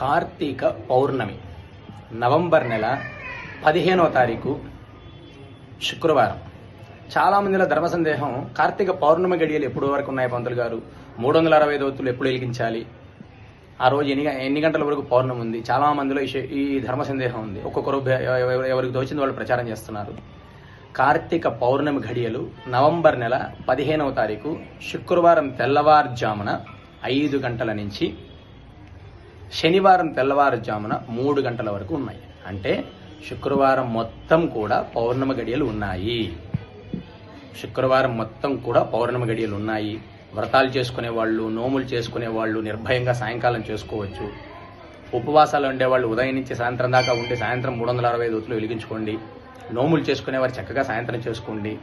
కార్తీక పౌర్ణమి November నెల పదిహేనవ తారీఖు శుక్రవారం. చాలా మందిలో ధర్మ సందేహం కార్తీక పౌర్ణమి గడియలు ఎప్పుడు వరకు ఉన్నాయి పంతులు గారు? మూడు వందల అరవై దోతులు ఎప్పుడు వెలిగించాలి? ఆ రోజు ఎన్ని ఎన్ని గంటల వరకు పౌర్ణమి ఉంది? చాలా మందిలో ఈ ధర్మ సందేహం ఉంది. ఒక్కొక్కరు ఎవరికి తోచింది వాళ్ళు ప్రచారం చేస్తున్నారు. కార్తీక పౌర్ణమి ఘడియలు నవంబర్ నెల పదిహేనవ తారీఖు శుక్రవారం తెల్లవారుజామున ఐదు గంటల నుంచి శనివారం తెల్లవారుజామున మూడు గంటల వరకు ఉన్నాయి. అంటే శుక్రవారం మొత్తం కూడా పౌర్ణమ గడియలు ఉన్నాయి. శుక్రవారం మొత్తం కూడా పౌర్ణమ గడియలు ఉన్నాయి. వ్రతాలు చేసుకునే వాళ్ళు నోములు చేసుకునే వాళ్ళు నిర్భయంగా సాయంకాలం చేసుకోవచ్చు. ఉపవాసాలు ఉండేవాళ్ళు ఉదయం నుంచి సాయంత్రం దాకా ఉండి సాయంత్రం మూడు వందల అరవై ఐదు వెలిగించుకోండి. నోములు చేసుకునేవారు చక్కగా సాయంత్రం చేసుకోండి.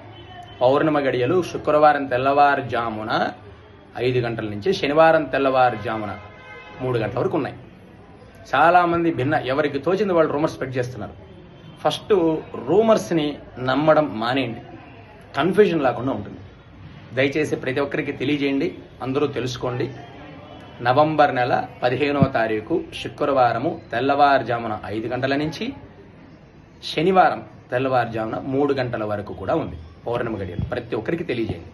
పౌర్ణమ గడియలు శుక్రవారం తెల్లవారుజామున ఐదు గంటల నుంచి శనివారం తెల్లవారుజామున మూడు గంటల వరకు ఉన్నాయి. చాలామంది భిన్న ఎవరికి తోచింది వాళ్ళు రూమర్స్ స్ప్రెడ్ చేస్తున్నారు. ఫస్ట్ రూమర్స్ని నమ్మడం మానేయండి. కన్ఫ్యూజన్ లేకుండా ఉంటుంది. దయచేసి ప్రతి ఒక్కరికి తెలియజేయండి అందరూ తెలుసుకోండి. నవంబర్ నెల పదిహేనవ తారీఖు శుక్రవారము తెల్లవారుజామున ఐదు గంటల నుంచి శనివారం తెల్లవారుజామున మూడు గంటల వరకు కూడా ఉంది. పౌర్ణమి గడియలు. ప్రతి ఒక్కరికి తెలియజేయండి.